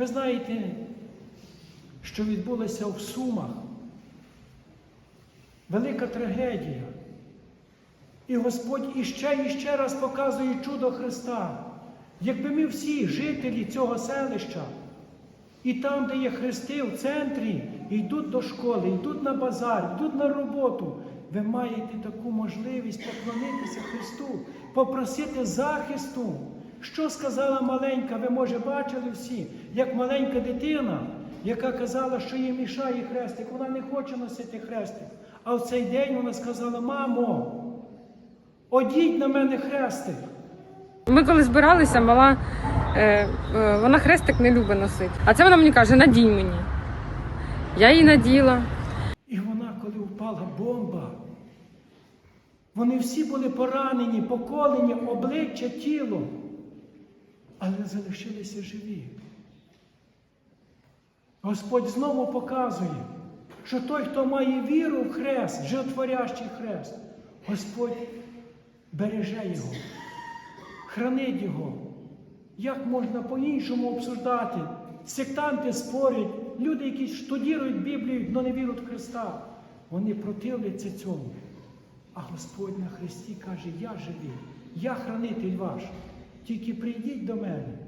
Ви знаєте, що відбулося в Сумах? Велика трагедія. І Господь іще і ще раз показує чудо Христа. Якби ми всі жителі цього селища, і там, де є хрести в центрі, йдуть до школи, йдуть на базар, йдуть на роботу, ви маєте таку можливість поклонитися Христу, попросити захисту. Що сказала маленька, ви може бачили всі, як маленька дитина, яка казала, що їй мішає хрестик, вона не хоче носити хрестик. А в цей день вона сказала: Мамо, одіть на мене хрестик. Ми коли збиралися, мала е, е, вона хрестик не любить носити. А це вона мені каже: надій мені. Я її наділа. І вона, коли впала бомба, вони всі були поранені, поколені, обличчя, тіло, але залишилися живі. Господь знову показує, що той, хто має віру в хрест, животворящий хрест, Господь береже його, хранить його. Як можна по-іншому обсуждати? Сектанти спорять, люди, які штудірують Біблію, але не вірують в Христа. Вони противляться цьому. А Господь на Христі каже: Я живий, я хранитель ваш. Тільки прийдіть до мене.